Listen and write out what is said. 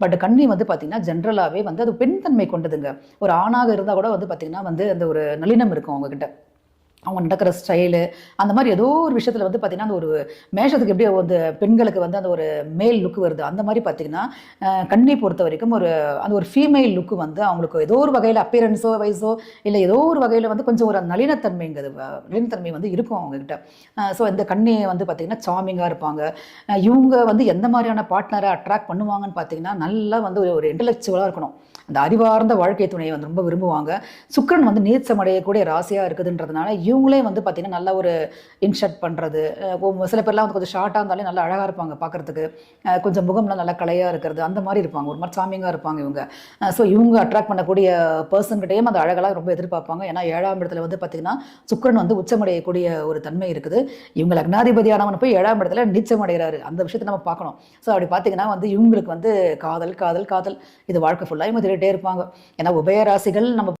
But கன்னி வந்து பார்த்தீங்கன்னா ஜென்ரலாகவே வந்து அது பெண் தன்மை கொண்டதுங்க. ஒரு ஆணாக இருந்தால் கூட வந்து பார்த்தீங்கன்னா வந்து அந்த ஒரு நளினம் இருக்கும் அவங்கக்கிட்ட அவங்க நடக்கிற ஸ்டைலு அந்த மாதிரி ஏதோ ஒரு விஷயத்தில் வந்து பார்த்திங்கன்னா அந்த ஒரு மேஷத்துக்கு எப்படி அந்த பெண்களுக்கு வந்து அந்த ஒரு மேல் லுக் வருது. அந்த மாதிரி பார்த்திங்கன்னா கண்ணை பொறுத்த வரைக்கும் ஒரு அந்த ஒரு ஃபீமேல் லுக்கு வந்து அவங்களுக்கு ஏதோ ஒரு வகையில் அப்பியரன்ஸோ வயசோ இல்லை ஏதோ ஒரு வகையில் வந்து கொஞ்சம் ஒரு நளினத்தன்மைங்கிறது நளினத்தன்மை வந்து இருக்கும் அவங்கக்கிட்ட ஸோ இந்த கண்ணி வந்து பார்த்திங்கன்னா சாமிங்காக இருப்பாங்க. இவங்க வந்து எந்த மாதிரியான பார்ட்னரை அட்ராக்ட் பண்ணுவாங்கன்னு பார்த்தீங்கன்னா நல்லா வந்து ஒரு- ஒரு இன்டலெக்சுவலாக இருக்கணும். அந்த அறிவார்ந்த வாழ்க்கை துணையை வந்து ரொம்ப விரும்புவாங்க. சுக்கரன் வந்து நீச்சமடையக்கூடிய ராசியாக இருக்குதுன்றதுனால இவங்களே வந்து பார்த்திங்கன்னா நல்ல ஒரு இன்ஷர்ட் பண்ணுறது சில பேர்லாம் வந்து கொஞ்சம் ஷார்ட்டாக இருந்தாலே நல்லா அழகாக இருப்பாங்க பார்க்குறதுக்கு கொஞ்சம் முகம்லாம் நல்லா கலையாக இருக்கிறது. அந்த மாதிரி இருப்பாங்க. ஒரு மாதிரி சாமிங்காக இருப்பாங்க இவங்க. ஸோ இவங்க அட்ராக்ட் பண்ணக்கூடிய பர்சன்கிட்டையும் அந்த அழகெல்லாம் ரொம்ப எதிர்பார்ப்பாங்க. ஏன்னா ஏழாம் இடத்துல வந்து பார்த்திங்கன்னா சுக்கரன் வந்து உச்சமடையக்கூடிய ஒரு தன்மை இருக்குது. இவங்க லக்னாதிபதியானவன் போய் ஏழாம் இடத்துல நீச்சமடைகிறாரு அந்த விஷயத்தை நம்ம பார்க்கணும். ஸோ அப்படி பார்த்தீங்கன்னா வந்து இவங்களுக்கு வந்து காதல் காதல் காதல். இது வாழ்க்கை ஃபுல்லாக இவங்க திருட்டே இருப்பாங்க. ஏன்னா உபயராசிகள் நம்ம